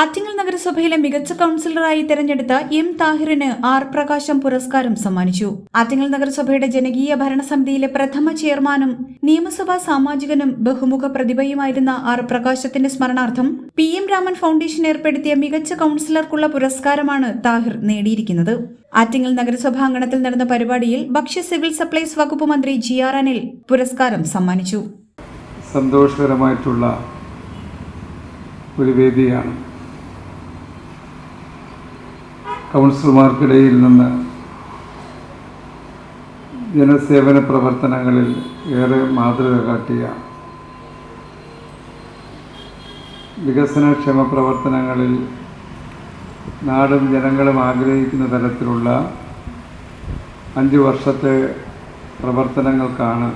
ആറ്റിങ്ങൽ നഗരസഭയിലെ മികച്ച കൌൺസിലറായി തെരഞ്ഞെടുത്ത എം താഹിറിന് ആർ പ്രകാശം പുരസ്കാരം സമ്മാനിച്ചു. ആറ്റിങ്ങൽ നഗരസഭയുടെ ജനകീയ ഭരണസമിതിയിലെ പ്രഥമ ചെയർമാനും നിയമസഭാ സാമാജികനും ബഹുമുഖ പ്രതിഭയുമായിരുന്ന ആർ പ്രകാശത്തിന്റെ സ്മരണാർത്ഥം പി എം രാമൻ ഫൗണ്ടേഷൻ ഏർപ്പെടുത്തിയ മികച്ച കൌൺസിലർക്കുള്ള പുരസ്കാരമാണ് താഹിർ നേടിയിരിക്കുന്നത്. ആറ്റിങ്ങൽ നഗരസഭാ അങ്കണത്തിൽ നടന്ന പരിപാടിയിൽ ഭക്ഷ്യ സിവിൽ സപ്ലൈസ് വകുപ്പ് മന്ത്രി ജി ആർ അനിൽ പുരസ്കാരം സമ്മാനിച്ചു. സന്തോഷകരമായിട്ടുള്ള ഒരു വേദിയാണ്. കൗൺസിലർമാർക്കിടയിൽ നിന്ന് ജനസേവന പ്രവർത്തനങ്ങളിൽ ഏറെ മാതൃക കാട്ടിയ വികസനക്ഷേമ പ്രവർത്തനങ്ങളിൽ നാടും ജനങ്ങളും ആഗ്രഹിക്കുന്ന തരത്തിലുള്ള അഞ്ച് വർഷത്തെ പ്രവർത്തനങ്ങൾക്കാണ്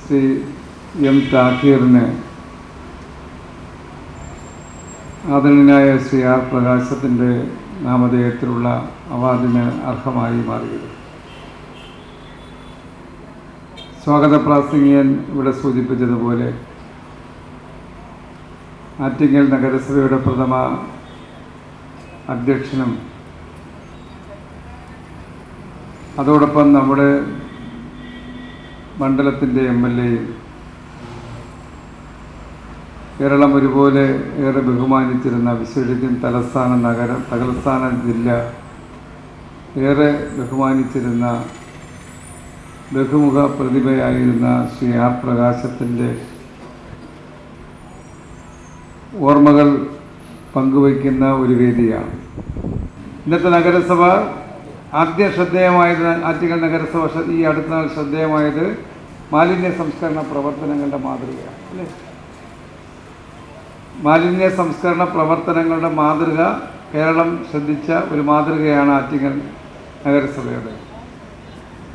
ശ്രീ എം താക്കീറിന് ആദരണീയനായ ശ്രീ ആർ പ്രകാശത്തിന്റെ നാമധേയത്തിലുള്ള അവാർഡിന് അർഹമായി മാറിയത്. സ്വാഗത പ്രാസംഗികൻ ഇവിടെ സൂചിപ്പിച്ചതുപോലെ ആറ്റിങ്ങൽ നഗരസഭയുടെ പ്രഥമ അധ്യക്ഷനും അതോടൊപ്പം നമ്മുടെ മണ്ഡലത്തിന്റെ എം എൽ എയും കേരളം ഒരുപോലെ ഏറെ ബഹുമാനിച്ചിരുന്ന വിശേഷിച്ചും തലസ്ഥാന നഗരം തലസ്ഥാന ജില്ല ഏറെ ബഹുമാനിച്ചിരുന്ന ബഹുമുഖ പ്രതിഭയായിരുന്ന ശ്രീ ആർ പ്രകാശത്തിന്റെ ഓർമ്മകൾ പങ്കുവയ്ക്കുന്ന ഒരു വേദിയാണ്. ഇന്നത്തെ നഗരസഭ ആദ്യം ശ്രദ്ധേയമായത് ആറ്റിങ്ങൽ നഗരസഭ ഈ അടുത്ത ശ്രദ്ധേയമായത് മാലിന്യ സംസ്കരണ പ്രവർത്തനങ്ങളുടെ മാതൃകയാണ് അല്ലേ? മാലിന്യ സംസ്കരണ പ്രവർത്തനങ്ങളുടെ മാതൃക കേരളം ശ്രദ്ധിച്ച ഒരു മാതൃകയാണ് ആറ്റിങ്ങൽ നഗരസഭയുടെ.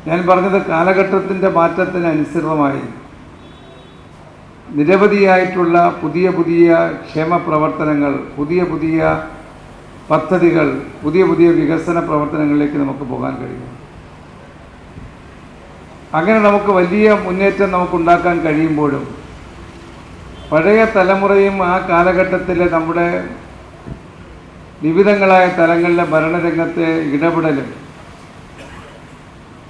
ഞാൻ പറഞ്ഞത് കാലഘട്ടത്തിന്റെ മാറ്റത്തിനനുസൃതമായി നിരവധിയായിട്ടുള്ള പുതിയ പുതിയ ക്ഷേമ പ്രവർത്തനങ്ങൾ പുതിയ പുതിയ പദ്ധതികൾ പുതിയ പുതിയ വികസന പ്രവർത്തനങ്ങളിലേക്ക് നമുക്ക് പോകാൻ കഴിയും. അങ്ങനെ നമുക്ക് വലിയ മുന്നേറ്റം നമുക്കുണ്ടാക്കാൻ കഴിയുമ്പോഴും പഴയ തലമുറയും ആ കാലഘട്ടത്തിലെ നമ്മുടെ വിവിധങ്ങളായ തലങ്ങളിലെ ഭരണരംഗത്തെ ഇടപെടലും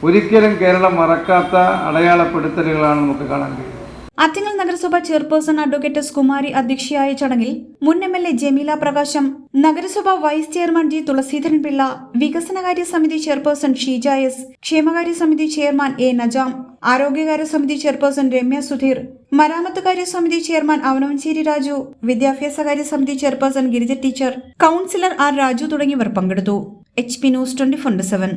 ഒരിക്കലും കേരളം മറക്കാത്ത അടയാളപ്പെടുത്തലുകളാണ് നമുക്ക് കാണാൻ കഴിയുന്നത്. ആറ്റിങ്ങൽ നഗരസഭ ചെയർപേഴ്സൺ അഡ്വക്കേറ്റ് കുമാരി അധ്യക്ഷയായ ചടങ്ങിൽ മുൻ M L A Jameela Prakasam നഗരസഭ vice chairman G Thulaseedharan Pillai വികസനകാര്യ സമിതി ചെയർപേഴ്സൺ ഷീജ എസ് ക്ഷേമകാര്യ സമിതി ചെയർമാൻ എ നജാം ആരോഗ്യകാര്യ സമിതി ചെയർപേഴ്സൺ രമ്യ സുധീർ മരാമത്തുകാര്യ സമിതി ചെയർമാൻ അവനവഞ്ചേരി രാജു വിദ്യാഭ്യാസ കാര്യ സമിതി chairperson Girija teacher councillor R Raju തുടങ്ങിയവർ പങ്കെടുത്തു. H P news twenty four seven.